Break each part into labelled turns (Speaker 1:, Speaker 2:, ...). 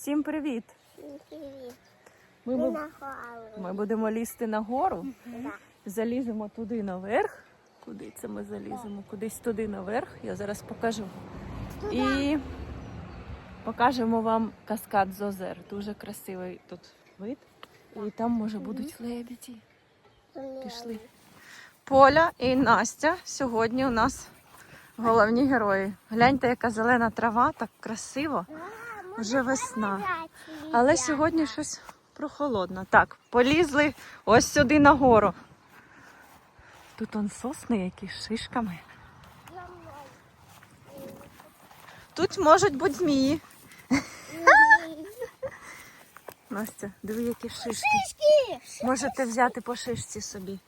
Speaker 1: Всім привіт!
Speaker 2: Привіт.
Speaker 1: Ми,
Speaker 2: Ми
Speaker 1: бу- ми будемо лізти на гору,
Speaker 2: Да.
Speaker 1: заліземо туди наверх. Куди це ми заліземо? Кудись туди наверх. Я зараз покажу. І покажемо вам каскад з озер. Дуже красивий тут вид. І там, може, будуть лебеді. Пішли. Поля і Настя сьогодні у нас головні герої. Гляньте, яка зелена трава, так красиво. Вже весна. Але сьогодні щось прохолодно. Так, полізли ось сюди нагору. Тут он сосни які з шишками. Тут можуть бути змії. Настя, диви, які шишки.
Speaker 2: Шишки!
Speaker 1: Можете взяти по шишці собі.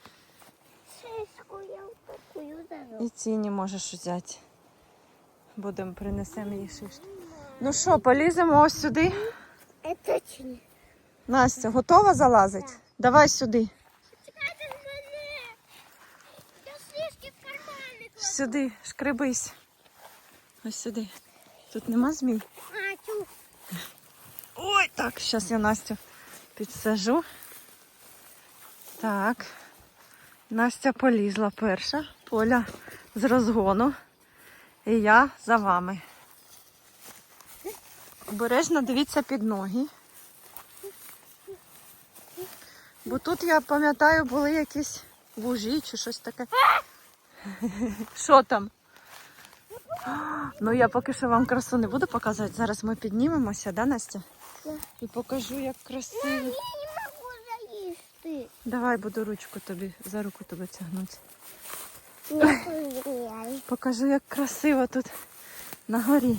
Speaker 2: Шишку я такую дару.
Speaker 1: І ціні можеш взяти. Будемо принесемо їй шишки. Ну що, поліземо ось сюди.
Speaker 2: Это.
Speaker 1: Настя, готова залазити? Давай сюди.
Speaker 2: Чекайте мене. Я в.
Speaker 1: Сюди, шкребись. Ось сюди. Тут нема змій.
Speaker 2: А.
Speaker 1: Ой, так, зараз я Настю підсажу. Так. Настя полізла перша, поля з розгону. І я за вами. Обережно дивіться під ноги. Бо тут, я пам'ятаю, були якісь вужі чи щось таке. Що там? Ну я поки що вам красу не буду показувати. Зараз ми піднімемося, да, Настя? І покажу, як красиво.
Speaker 2: Я не можу заїсти.
Speaker 1: Давай буду ручку тобі, за руку тебе тягнути. Покажу, як красиво тут на горі.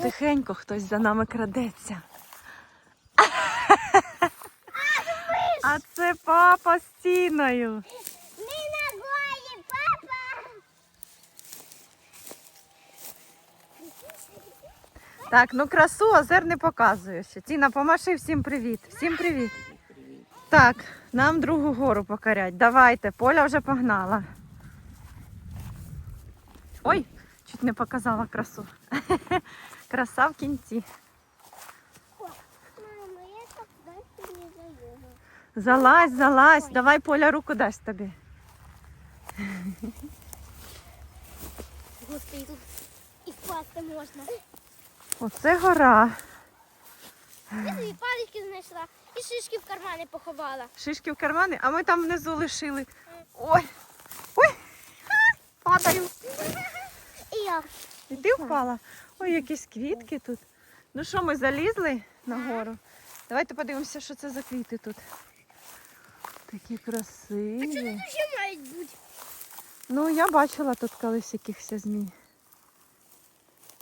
Speaker 1: Тихенько хтось за нами крадеться. А це папа з стіною.
Speaker 2: Ми на горі, папа.
Speaker 1: Так, ну красу озер не показую ще. Тіна, помаши всім привіт. Всім привіт. Так, нам другу гору покорять. Давайте, поля вже погнала. Ой, чуть не показала красу. Краса в кінці.
Speaker 2: Мама, я так дальше не заїду.
Speaker 1: Залазь, залазь, давай поля руку дасть тобі.
Speaker 2: Господи, тут і впасти можна.
Speaker 1: Оце гора.
Speaker 2: Я собі палички знайшла і шишки в кармани поховала.
Speaker 1: Шишки в кармани, а ми там внизу лишили. Ой, ой, падаю.
Speaker 2: І я.
Speaker 1: І ти впала? Ой, якісь квітки тут. Ну що, ми залізли на гору? Давайте подивимося, що це за квіти тут. Такі красиві.
Speaker 2: Ще мають бути.
Speaker 1: Ну, я бачила тут колись якихось змій.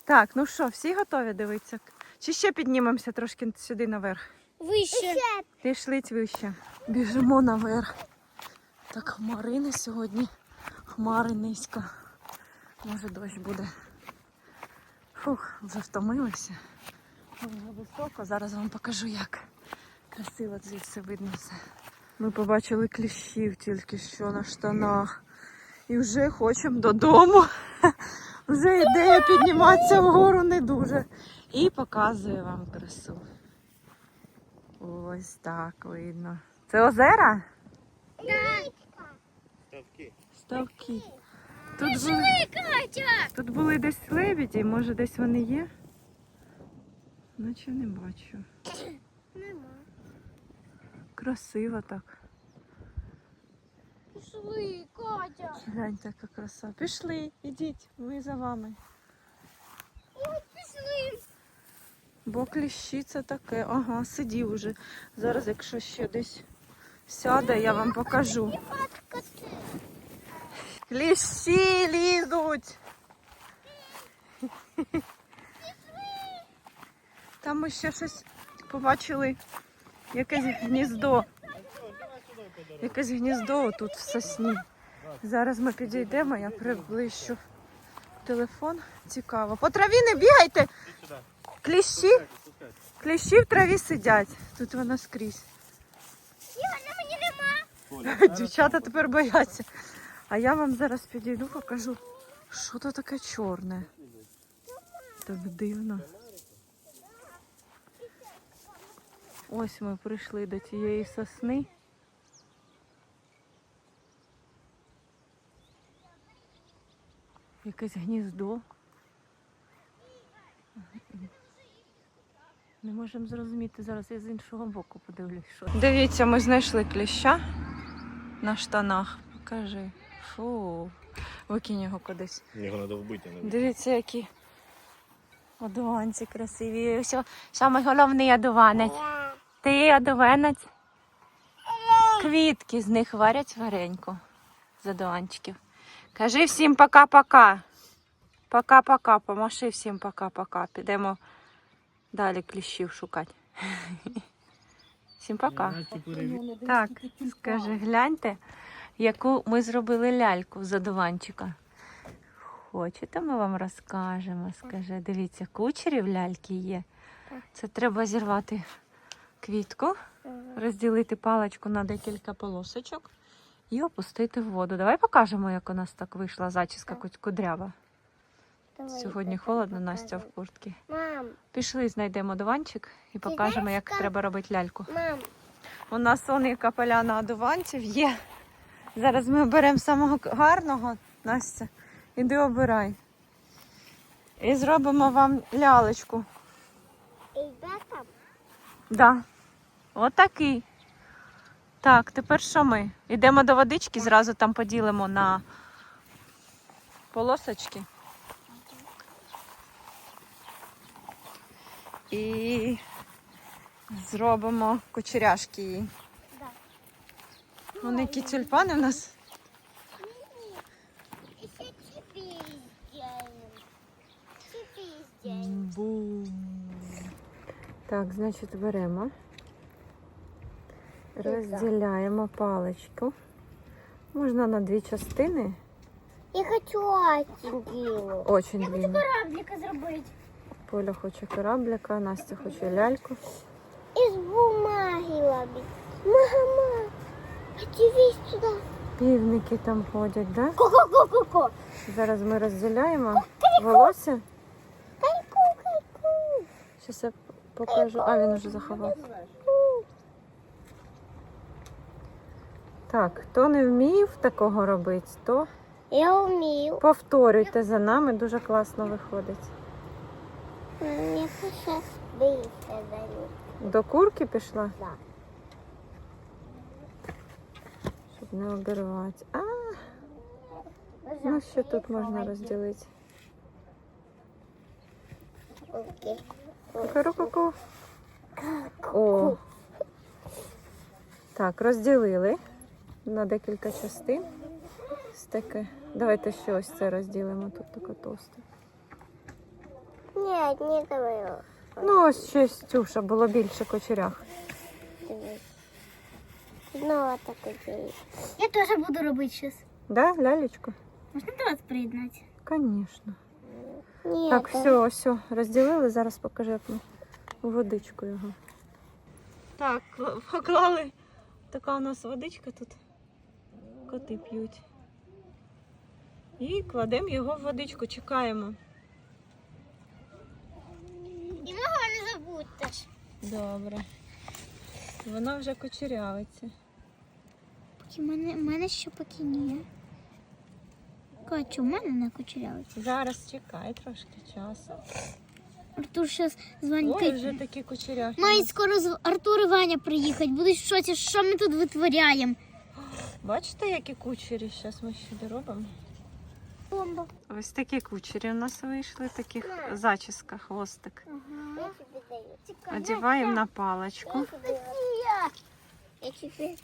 Speaker 1: Так, ну що, всі готові дивитися? Чи ще піднімемося трошки сюди наверх?
Speaker 2: Вище.
Speaker 1: Пішли вище. Біжимо наверх. Так, хмарини сьогодні. Хмари низько. Може дощ буде. Фух, вже втомилися. Дуже високо. Зараз вам покажу, як красиво звідси видно все. Ми побачили кліщів тільки що на штанах. І вже хочемо додому. Вже ідея підніматися вгору не дуже. І показую вам красу. Ось так видно. Це озера?
Speaker 3: Ставки.
Speaker 1: Ставки. Тут були,
Speaker 2: Катя.
Speaker 1: тут були десь лебеді, може десь вони є? Наче не бачу.
Speaker 2: Нема.
Speaker 1: Красиво так.
Speaker 2: Пішли, Катя.
Speaker 1: Гляньте, яка краса. Пішли, ідіть, ми за вами.
Speaker 2: Ой, пішли.
Speaker 1: Бо кліщі це таке. Ага, сидів уже. Зараз, якщо ще десь сяде, я вам покажу. Кліщі лізуть. Там ми ще щось побачили. Якесь гніздо. Якесь гніздо тут в сосні. Зараз ми підійдемо, я приближу телефон. Цікаво. По траві не бігайте. Кліщі. Кліщі в траві сидять. Тут воно скрізь. Дівчата тепер бояться. А я вам зараз підійду, покажу, що то таке чорне. Так дивно. Ось ми прийшли до цієї сосни. Якесь гніздо. Не можемо зрозуміти зараз, я з іншого боку подивлюсь. Що. Дивіться, ми знайшли кліща на штанах. Покажи. Фу. Викинь його кудись.
Speaker 3: Його треба вбити, не
Speaker 1: Дивіться, які одуванці красиві. Ось саме головний одуванець. Ти одуванець. Квітки з них варять вареньку з одуванчиків. Кажи всім пока-пока. Пока-пока. Помаши всім пока-пока. Підемо далі кліщів шукати. Всім пока. Так, скажи, гляньте, яку ми зробили ляльку з одуванчика. Хочете, ми вам розкажемо. Скажи, дивіться, кучері в ляльки є. Це треба зірвати квітку, розділити паличку на декілька полосочок і опустити в воду. Давай покажемо, як у нас так вийшла зачіска куд- кудрява. Сьогодні холодно, Настя в куртці.
Speaker 2: Мам,
Speaker 1: Пішли, знайдемо дуванчик і покажемо, як треба робити ляльку.
Speaker 2: мам,
Speaker 1: У нас соника поляна одуванців є. Зараз ми оберемо самого гарного, Настя. Іди обирай. І зробимо вам лялечку.
Speaker 2: і де там?
Speaker 1: Да. Отакий. Так, тепер що ми? Йдемо до водички, зразу там поділимо на полосочки. І зробимо кучеряшки їй. Вони які тюльпани у нас. Бум. Так, значить, беремо, розділяємо паличку. Можна на дві частини.
Speaker 2: Я хочу очень длинную.
Speaker 1: Очень длинно.
Speaker 2: Кораблика зробити.
Speaker 1: Поля хоче кораблика, Настя хоче ляльку.
Speaker 2: Із бумаги робити. Мама, подивись туди.
Speaker 1: Півники там ходять, да?
Speaker 2: Ко-ко-ко-ко-ко.
Speaker 1: Зараз ми розділяємо волосся.
Speaker 2: Кайку, кайку.
Speaker 1: Зараз я покажу. А, він уже заховав. Так, хто не вмів такого робити, то
Speaker 2: Я вмію.
Speaker 1: повторюйте за нами, дуже класно виходить.
Speaker 2: Ще боїться за.
Speaker 1: До курки пішла?
Speaker 2: Да.
Speaker 1: Щоб не обірвати. А, ну що тут можна розділити?
Speaker 2: Окей.
Speaker 1: Ку-ку-ку. О. Так, розділили на декілька частин. Ось таке. Давайте ще ось це розділимо. Тут таке товсте.
Speaker 2: Ні, не давай.
Speaker 1: Ну, ось щось щоб було більше кочерях.
Speaker 2: Знову так окей. Я теж буду робити зараз.
Speaker 1: Да, лялечку?
Speaker 2: Можна до вас приєднати?
Speaker 1: Звісно.
Speaker 2: Ні,
Speaker 1: Так, все, все, розділили. Зараз покажу, як ми у водичку його. Так, поклали. Така у нас водичка тут. Коти п'ють. І кладемо його в водичку, чекаємо.
Speaker 2: І мого не забудьте ж.
Speaker 1: Добре. Вона вже кучерявиться.
Speaker 2: Поки мене, мене ще поки ні. Катю, у мене не кучерявиться.
Speaker 1: Зараз чекай трошки часу.
Speaker 2: Артур зараз
Speaker 1: Ой,
Speaker 2: дзвонить.
Speaker 1: вже такі кучеряві.
Speaker 2: Мають скоро з- Артур і Ваня приїхати. Будуть в шоці, що ми тут витворяємо.
Speaker 1: Бачите, які кучері? Зараз ми ще доробимо.
Speaker 2: Бомба.
Speaker 1: Ось такі кучері у нас вийшли, таких зачіска, хвостик. Одіваємо на паличку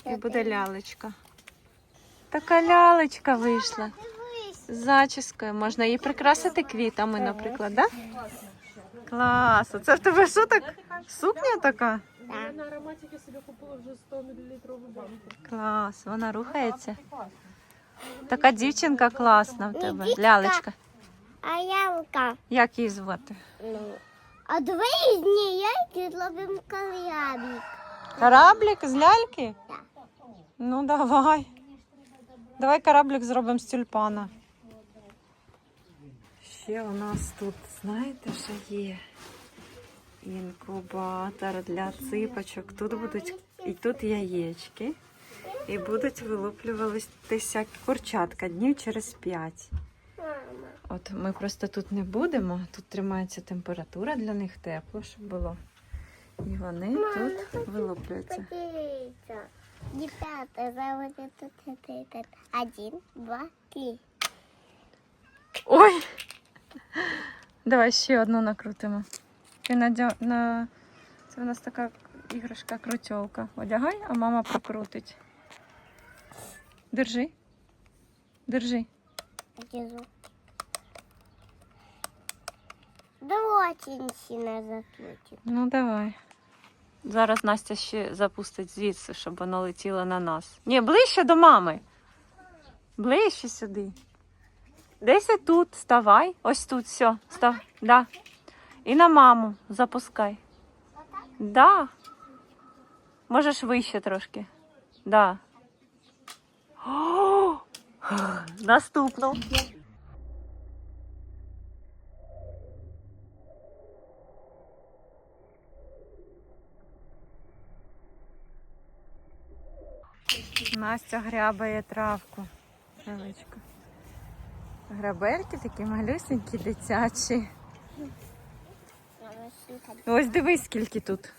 Speaker 1: і буде лялечка. Така лялечка вийшла. З зачіскою. Можна її прикрасити квітами, наприклад, да? Клас! А це в тебе що так? Сукня така?
Speaker 2: Да.
Speaker 4: на ароматики собі купила вже 100 мл банку.
Speaker 1: Клас, вона рухається. Така дівчинка класна в тебе. Лялечка.
Speaker 2: А ялка.
Speaker 1: Як її звати?
Speaker 2: Ну. А давай з яйки зробимо кораблик.
Speaker 1: Кораблик з ляльки? Ну давай. Давай кораблик зробимо з тюльпана. Ще у нас тут, знаєте, що є? інкубатор для ципочок. Тут будуть і тут яєчки. І будуть вилуплюватися курчатка днів через п'ять. От ми просто тут не будемо. Тут тримається температура для них тепло, щоб було. І вони тут вилуплюються.
Speaker 2: Дівчата, заводи тут этот. Один, два, три.
Speaker 1: Ой! Давай ще одну накрутимо. Ти надя... на... Це у нас така іграшка крутьолка. Одягай, а мама прокрутить. Держи. Держи.
Speaker 2: Внизу. Да очень сильно закрутит.
Speaker 1: Ну давай. Зараз Настя ще запустить звідси, щоб воно летіло на нас. Ні, ближче до мами. Ближче сюди. Десь тут, ставай. Ось тут, все. Став. Да. І на маму запускай. Да. Можеш вище трошки. Да. О! Наступну. Настя грябає травку. Травичку. Грабельки такі малюсенькі, дитячі. Ось дивись, скільки тут.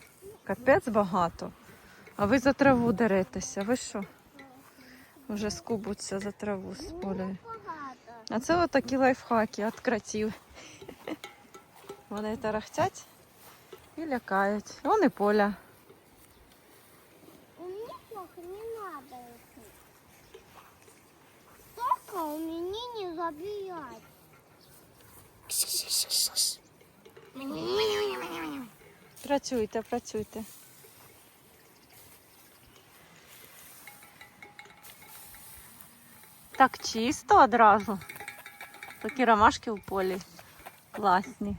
Speaker 1: Капець багато. А ви за траву деретеся. Ви що? Вже скубуться за траву з полею. А це отакі лайфхаки від кротів. Вони тарахтять і лякають. Вон і поля.
Speaker 2: Только у меня не забивать.
Speaker 1: Працюйте, працюйте. Так чисто одразу. Такі ромашки у полі. Класні.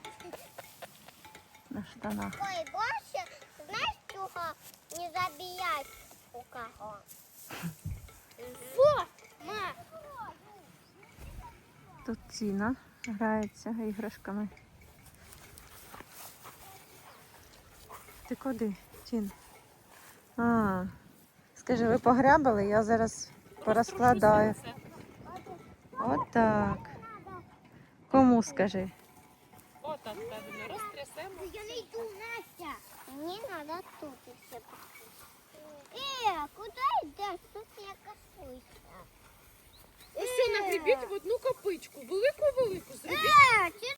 Speaker 1: На штанах.
Speaker 2: Ой, больше, знаешь, чего не забивать у кого?
Speaker 1: Тут Тіна грається іграшками. Ти куди, Тін? А, скажи, ви погрябали? Я зараз порозкладаю. Отак. Кому скажи?
Speaker 4: Отак розтрясемо.
Speaker 2: Я не иду, Настя. Мне надо тут еще. Э, куда идешь? Тут я касуйся.
Speaker 4: Ось що нагрібіть в одну копичку. Велику-велику. Зробіть
Speaker 2: Э,